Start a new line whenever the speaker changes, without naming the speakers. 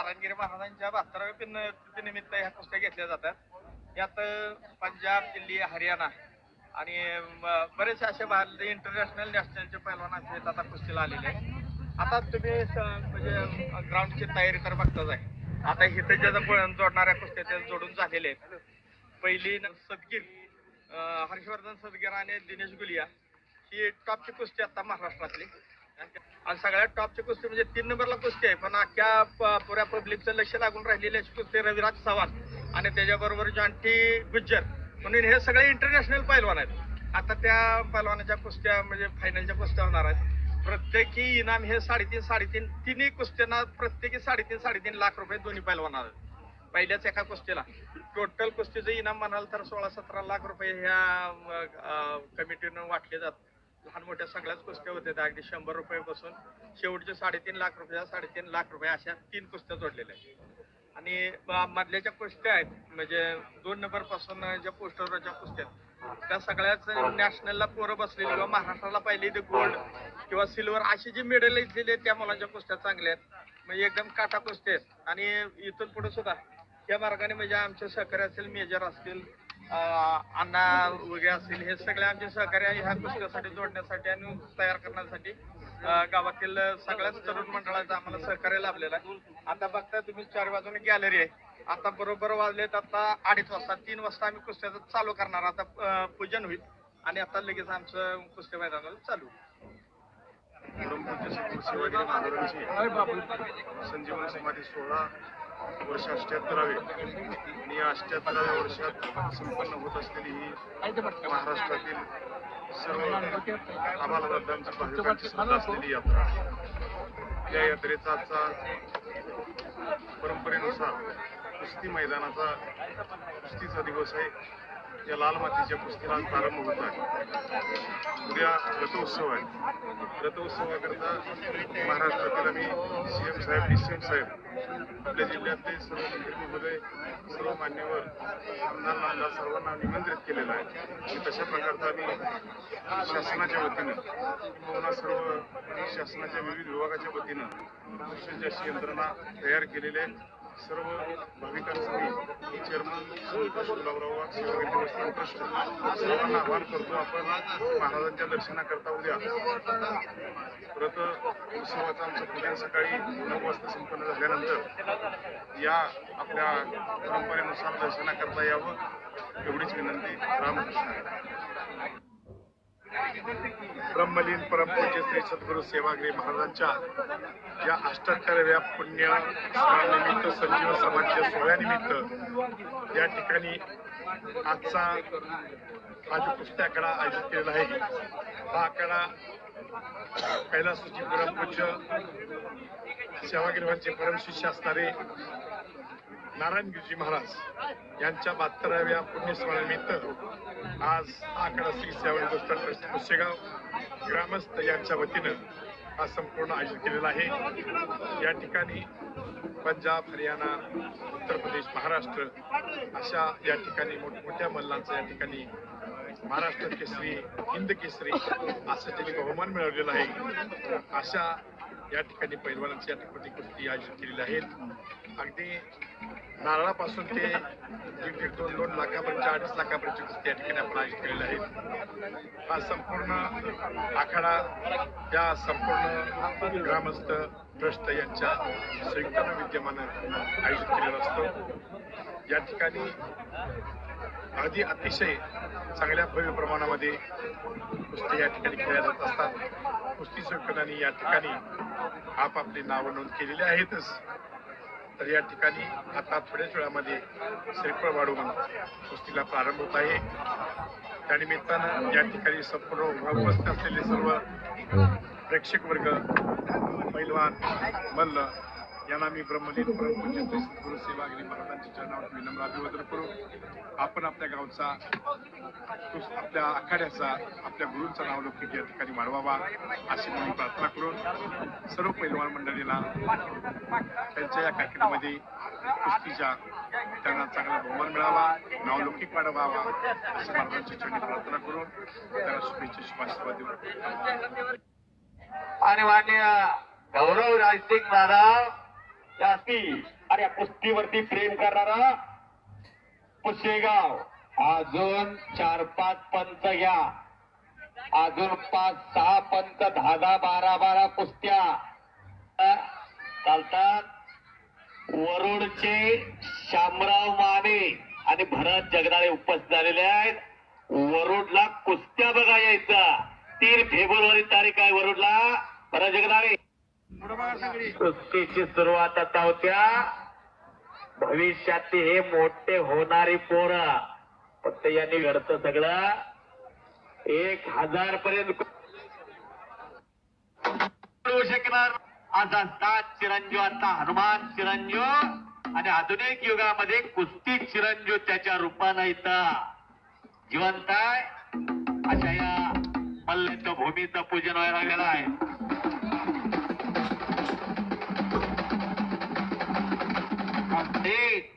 नारायणगिरी महाराजांच्या बहात्तराव्या पिन्नतिनिमित्त ह्या कुस्त्या घेतल्या जातात. यात पंजाब दिल्ली हरियाणा आणि बरेचसे असे भारतीय इंटरनॅशनल नॅशनलचे पैलवान असे आता कुस्तीला आलेले. आहेत. आता तुम्ही म्हणजे ग्राउंडची तयारी तर बघताच आहे. आता इथे ज्या जोडणाऱ्या कुस्त्या त्या जोडून झालेले आहेत. पहिली सदगीर हर्षवर्धन सदगीर आणि दिनेश गुलिया ही टॉपची कुस्ती आता महाराष्ट्रातली. आणि सगळ्यात टॉपची कुस्ती म्हणजे तीन नंबरला कुस्ती आहे. पण अख्ख्या पुऱ्या पब्लिकचं लक्ष लागून राहिलेली अशी कुस्ती रविराज चव्हाण. आणि त्याच्याबरोबर जॉन्टी गुज्जर. म्हणून हे सगळे इंटरनॅशनल पैलवान आहेत. आता त्या पैलवानाच्या कुस्त्या म्हणजे फायनलच्या कुस्त्या होणार आहेत. प्रत्येकी इनाम हे साडेतीन साडेतीन तिन्ही कुस्त्यांना प्रत्येकी साडेतीन साडेतीन लाख रुपये दोन्ही पैलवानाला आहेत. पहिल्याच एका कुस्तीला. टोटल कुस्तीचं इनाम म्हणाल तर सोळा सतरा लाख रुपये ह्या कमिटीनं वाटले जातात लहान मोठ्या सगळ्याच कुस्त्या होत्या अगदी शंभर रुपयापासून शेवटचे साडेतीन लाख रुपये साडेतीन लाख रुपये अशा तीन कुस्त्या जोडलेल्या आहेत. आणि मधल्या ज्या कुस्त्या आहेत म्हणजे दोन नंबरपासून ज्या पोस्टरवरच्या कुस्त्या आहेत, त्या सगळ्याच नॅशनलला पोरं बसलेली किंवा महाराष्ट्राला पाहिली ते गोल्ड किंवा सिल्वर अशी जी मेडल दिली त्या मुलांच्या कुस्त्या चांगल्या आहेत. म्हणजे एकदम काटा कुस्त्या आहेत. आणि इथून पुढे सुद्धा या मार्गाने म्हणजे आमचे सहकारी असतील मेजर असतील अण्णा वगैरे असतील हे सगळे आमचे सहकारी ह्या कुस्त्यासाठी जोडण्यासाठी आणि तयार करण्यासाठी. गावातील सगळ्याच तरुण मंडळाचं आम्हाला सहकार्य लाभलेलं आहे. आता बघता तुम्ही चार बाजूने गॅलरी आहे. आता बरोबर वाजलेत आता अडीच वाजता तीन वाजता आम्ही कुस्त्याचं चालू करणार. आता पूजन होईल. आणि आता लगेच आमचं कुस्ती मैदानाला चालू.
शिवाजी महाराजांची संजीवन समाधी सोळा वर्ष अष्ट्याहत्तरावे आणि या अष्ट्याहत्तराव्या वर्षात संपन्न होत असलेली ही महाराष्ट्रातील सर्व आम्हाला भाविकांची श्रद्धा असलेली यात्रा या यात्रेचा आजचा परंपरेनुसार कुस्ती मैदानाचा कुस्तीचा दिवस आहे. या लाल मातीच्या कुस्तीला प्रारंभ होत आहे. उद्या रथोत्सव आहे. रथोत्सवाकरता महाराष्ट्रातील आम्ही सी एम साहेब डी सी एम साहेब आपल्या जिल्ह्यातले सर्व मंत्री सर्व मान्यवर आमदारांना सर्वांना निमंत्रित केलेलं आहे. आणि तशा प्रकारचा आम्ही शासनाच्या वतीनं किंवा सर्व शासनाच्या विविध विभागाच्या वतीनं सुसज्ज अशी यंत्रणा तयार केलेली आहे. सर्व भाविकांसाठी चेअरमन गुलाबराव वाघ सेवागिरी देवस्थान ट्रस्ट सर्वांना आवाहन करतो. आपण महाराजांच्या दर्शनाकरता उद्या. व्रत उत्सवाचा आमचं पूजन सकाळी नऊ वाजता संपन्न झाल्यानंतर या आपल्या परंपरेनुसार दर्शनाकरता यावं एवढीच विनंती. रामकृष्ण. ब्रह्मलीन परमपूज्य श्री सद्गुरू सेवागिरी महाराजांच्या या अष्टाहत्तराव्या पुण्य निमित्त संजीव समाजच्या सोहळ्यानिमित्त या ठिकाणी आजचा हा जो कुस्ती आकडा आयोजित केलेला आहे हा आकडा कैलासूची परमपूज्य सेवागिरीवांचे परमशिष्य असणारे नारायण गिरजी महाराज यांच्या बहात्तराव्या पुण्यस्मरणानिमित्त आज अकरा आकडा श्री सेवा दोस्ता ट्रस्ट पुसेगाव ग्रामस्थ यांच्या वतीनं हा संपूर्ण आयोजित केलेला आहे. या ठिकाणी पंजाब हरियाणा उत्तर प्रदेश महाराष्ट्र अशा या ठिकाणी मोठमोठ्या मल्लांचा या ठिकाणी महाराष्ट्र केसरी हिंद केसरी असं त्यांनी बहुमान मिळवलेलं आहे. अशा या ठिकाणी पैलवानांची या ठिकाणी कुस्ती आयोजित केलेली आहेत अगदी नारळापासून ते एक दोन दोन लाखापर्यंत अडीच लाखापर्यंत कुस्ती या ठिकाणी आपण आयोजित केलेल्या आहेत. हा संपूर्ण आखाडा या संपूर्ण ग्रामस्थ ट्रस्ट यांच्या संयुक्तानं विद्यमानं आयोजित केलेला असतो. या ठिकाणी अगदी अतिशय चांगल्या भव्य प्रमाणामध्ये कुस्ती या ठिकाणी खेळल्या जात असतात. कुस्ती संकलनाने या ठिकाणी आपापली नावं नोंद केलेली आहेतच. तर या ठिकाणी आता थोड्याच वेळामध्ये श्रीफळ वाढवून कुस्तीला प्रारंभ होत आहे. त्यानिमित्तानं या ठिकाणी संपूर्ण उपस्थित असलेले सर्व प्रेक्षक वर्ग पैलवान मल्ल यांना मी ब्रह्मलीन परमपूज्य म्हणजे गुरु सेवागिरी महाराजांच्या चरणावर विनम्र अभिवादन करू. आपण आपल्या गावचा कुस- आपल्या आखाड्याचा आपल्या गुरूंचा नाव लौकिक या ठिकाणी वाढवावा अशी म्हणून प्रार्थना करून सर्व पैलवान मंडळीला त्यांच्या या कार्यक्रमामध्ये कुस्तीच्या त्यांना चांगला बहुमान मिळावा नावलौकिक वाढवावा अशी महाराजांच्या चरणी प्रार्थना करून त्यांना शुभेच्छा शुभाशीर्वाद देऊ
आणि मान्य गौरव राजसिंग महाराज जास्ती अरे कुस्तीवरती प्रेम करणारा पुशेगाव अजून चार पाच पंच घ्या. अजून पाच सहा पंच दहा दहा बारा बारा कुस्त्या. चालतात. वरुडचे शामराव माने आणि भरत जगदाळे उपस्थित झालेले आहेत. वरुडला कुस्त्या बघा यायचा तीन फेब्रुवारी तारीख आहे वरुडला. भरत जगदाळे. कुस्तीची सुरुवात आता होत्या. भविष्यात हे मोठे होणारी पोरं. फक्त यांनी घडतं सगळं. एक हजार पर्यंत शकणार. आज असतात चिरंजीव आता हनुमान चिरंजीव. आणि आधुनिक युगामध्ये कुस्ती चिरंजीव त्याच्या रूपानं इथं. जिवंत आहे. अशा या मल्लयुद्ध भूमीचं पूजन व्हायला गेलं आहे. एक